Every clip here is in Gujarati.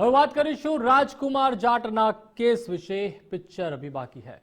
હવે વાત કરીશું રાજકુમાર જાટના કેસ વિશે. પિક્ચર અભી બાકી હૈ.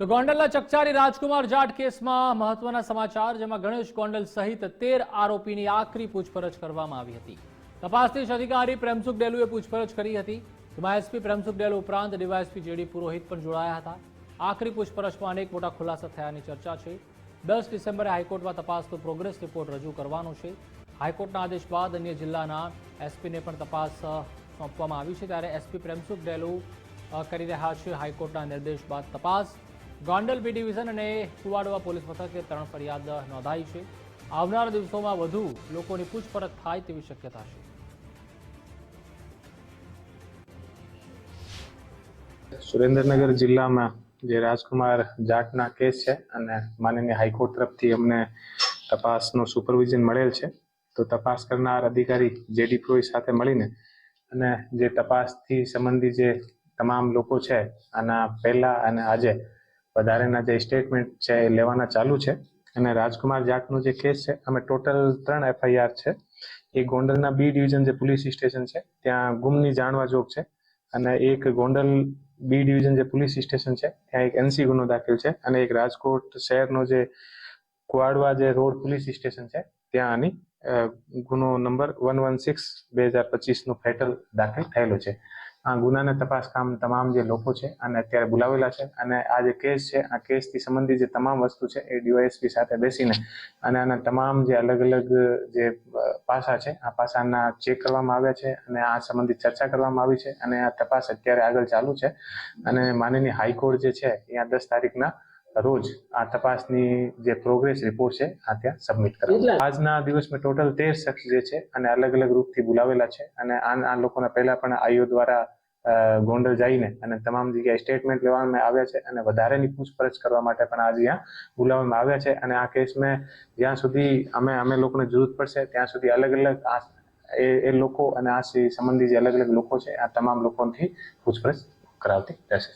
તો ગોંડલના ચકચારી રાજકુમાર જાટ કેસમાં મહત્વના સમાચાર, જેમાં ગણેશ ગોંડલ સહિત તેર આરોપીની આખરી પૂછપરછ કરવામાં આવી હતી. તપાસનીશ અધિકારી પ્રેમસુખ ડેલુએ પૂછપરછ કરી હતી. જેમાં એસપી પ્રેમસુખ ડેલ ઉપરાંત ડીવાયએસપી જેડી પુરોહિત પણ જોડાયા હતા. આખરી પૂછપરછમાં અનેક મોટા ખુલાસા થયાની ચર્ચા છે. દસ ડિસેમ્બરે હાઈકોર્ટમાં તપાસનો પ્રોગ્રેસ રિપોર્ટ રજૂ કરવાનો છે. હાઈકોર્ટના આદેશ બાદ અન્ય જિલ્લાના એસપીને પણ તપાસ સોંપવામાં આવી છે. ત્યારે એસપી પ્રેમસુખ ડેલુ કરી રહ્યા છે હાઈકોર્ટના નિર્દેશ બાદ તપાસ. ગોંડલ બી ડિવિઝન અને કુવાડવા પોલીસ મથકે ત્રણ ફરિયાદ નોંધાઈ છે. આવનારા દિવસોમાં વધુ લોકોની પૂછપરછ થાય તેવી શક્યતા છે. સુરેન્દ્રનગર જિલ્લામાં જે રાજકુમાર જાટના કેસ છે અને માનનીય હાઈકોર્ટ તરફથી અમને તપાસનું સુપરવિઝન મળેલ છે, તો તપાસ કરનાર અધિકારી જેડી પ્રોઈ સાથે મળીને અને જે તપાસથી સંબંધી જે તમામ લોકો છે, આના પહેલા અને આજે વધારેના જે સ્ટેટમેન્ટ છે એ લેવાના ચાલુ છે. અને રાજકુમાર જાટનો જે કેસ છે, અમે ટોટલ ત્રણ એફઆઈઆર છે. એ ગોંડલના બી ડિવિઝન જે પોલીસ સ્ટેશન છે, ત્યાં ગુમની જાણવા જોગ છે. અને એક ગોંડલ બી ડિવિઝન જે પોલીસ સ્ટેશન છે, ત્યાં એક એનસી ગુનો દાખલ છે અને એક રાજકોટ શહેરનો જે કુવાડવા જે રોડ પોલીસ સ્ટેશન છે, ત્યાં આની ગુનો નંબર વન વન સિક્સ બે હજાર પચીસનો ફેટલ દાખલ થયેલો છે. આ ગુનાને તપાસ કામ તમામ જે લોકો છે અને અત્યારે બોલાવેલા છે અને આ જે કેસ છે, આ કેસથી સંબંધિત જે તમામ વસ્તુ છે એ ડીવાયએસપી સાથે બેસીને અને આના તમામ જે અલગ અલગ જે પાસા છે, આ પાસાના ચેક કરવામાં આવ્યા છે અને આ સંબંધિત ચર્ચા કરવામાં આવી છે અને આ તપાસ અત્યારે આગળ ચાલુ છે અને માનનીય હાઈકોર્ટ જે છે અહીંયા દસ તારીખના રોજ આ તપાસની જે પ્રોગ્રેસ રિપોર્ટ છે આ ત્યાં સબમિટ કરવા આજના દિવસમાં ટોટલ તેર શખ્સ જે છે અને અલગ અલગ રૂપથી બોલાવેલા છે અને આ આ લોકોના પહેલા પણ આઈઓ દ્વારા ગોંડલ જઈને અને તમામ જગ્યાએ સ્ટેટમેન્ટ લેવામાં આવ્યા છે અને વધારેની પૂછપરછ કરવા માટે પણ આજે અહીંયા બોલાવવામાં આવ્યા છે. અને આ કેસમાં જ્યાં સુધી અમે અમે લોકોને જરૂર પડશે ત્યાં સુધી અલગ અલગ આ એ એ લોકો અને આ સંબંધી જે અલગ અલગ લોકો છે આ તમામ લોકોથી પૂછપરછ કરાવતી રહેશે.